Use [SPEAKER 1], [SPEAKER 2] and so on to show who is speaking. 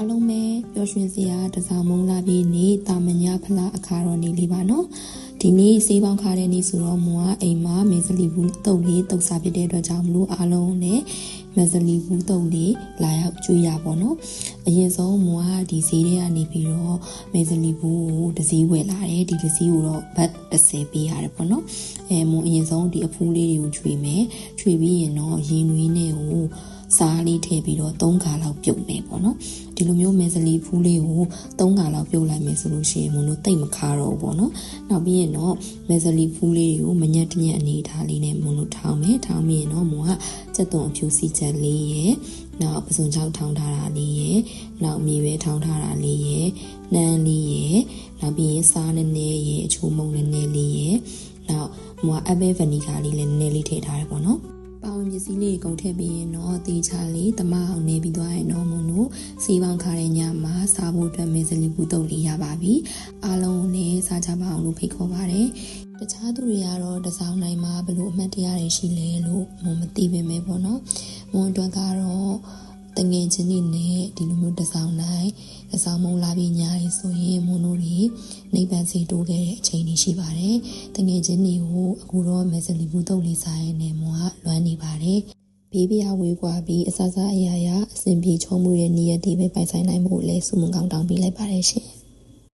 [SPEAKER 1] အားလုံးပဲပျော်ရွှင်စရာတစားမုံလာပြီးနေတာမညာဖလားအခါတော်နေလေးပါနော်ဒီနေ့စေးပေါင်းခါတဲ့နေ့ဆိုတော့မွာအိမ်မှာမေဇလီဘူးတုတ်လေးတုတ်စားဖြစ်တဲ့အတွက်ကြောင့်မလို့အားလုံးနဲ့မေဇလီဘူးတုတ်လေးလာရောက်ကျွေးရပါတော့အရင်ဆုံးမွာဒီဈေးထဲကနေပြီးတော့မေဇလီဘူးကိုတစ်စည်းဝယ်လာတယ်ဒီတစ်စည်းကိုတော့ဘတ်30ပေးရတယ်ပေါ့နော်အဲမွန်အရင်ဆုံးဒီအဖူးလေးတွေကိုကျွေးမယ်ကျွေးပြီးရင်တော့ရေနွေးနဲ့ကို စားလေးထည့်ပြီးတော့3ခါလောက်ပြုတ်မယ်ပေါ့နော်ဒီလိုမျိုးမဲစလီဖူးလေးကို3ခါလောက်ပြုတ်လိုက်မယ်ဆိုလို့ရှိရင်မုံတို့တိတ်မခါတော့ဘူးပေါ့နော်နောက်ပြီးရင်တော့မဲစလီဖူးလေးတွေကိုမညက်တညက်အနေထားလေးနဲ့မုံတို့ထောင်းမယ်ထောင်းပြီးရင်တော့မုံကစက်သွန်အဖြူစီချက်လေးရယ်နောက်ပစုံချောက်ထောင်းထားတာလေးရယ်နောက်မြေပဲထောင်းထားတာလေးရယ်နှမ်းလေးရယ်နောက်ပြီးရင်စားနည်းနည်းရယ်အချိုးမုံနည်းနည်းလေးရယ်နောက်မွာအဘဲဗနီကာလေးလည်းနည်းနည်းလေးထည့်ထားတယ်ပေါ့နော်ပေါင်ပ စ္စည်းလေးကုန်ထည့်ပြီးရင်တော့တေချာလေးတမအောင်နေပြီးသွားရင်တော့မုံတို့စီပေါင်းခါတဲ့ညမှာစားဖို့အတွက်မေဇလီဘူးတုတ်လေးရပါပြီအားလုံးကိုလည်းစားကြပါအောင်လို့ဖိတ်ခေါ်ပါတယ်တခြားသူတွေကတော့တစောင်းတိုင်းမှာဘယ်လိုအမှတ်တရတွေရှိလဲလို့မမသိပေမဲ့ပေါ့နော်မွန်အတွက်ကတော့တ ငယ်ချင်းတွေနဲ့ဒီလိုမျိုးတစောင်းတိုင်းတစောင်းမုံလာပြီးညာရီဆိုရင်မွန်တို့တွေနိဗ္ဗာန်စီတိုးခဲ့တဲ့အချိန်တွေရှိပါတယ်တငယ်ချင်းတွေကိုအခုတော့မေဇလီဘူးတုတ်လေးစားရနေမွန်ကလွမ်းနေပါတယ်ဘေးပြားဝေးကွာပြီးအစစအရာရာအစဉ်ပြေချုံးမှုရဲ့နေရည်တွေပဲပိုင်ဆိုင်နိုင်မှုလဲစုမကောင်းတောင်းပေးလိုက်ပါတယ်ရှင်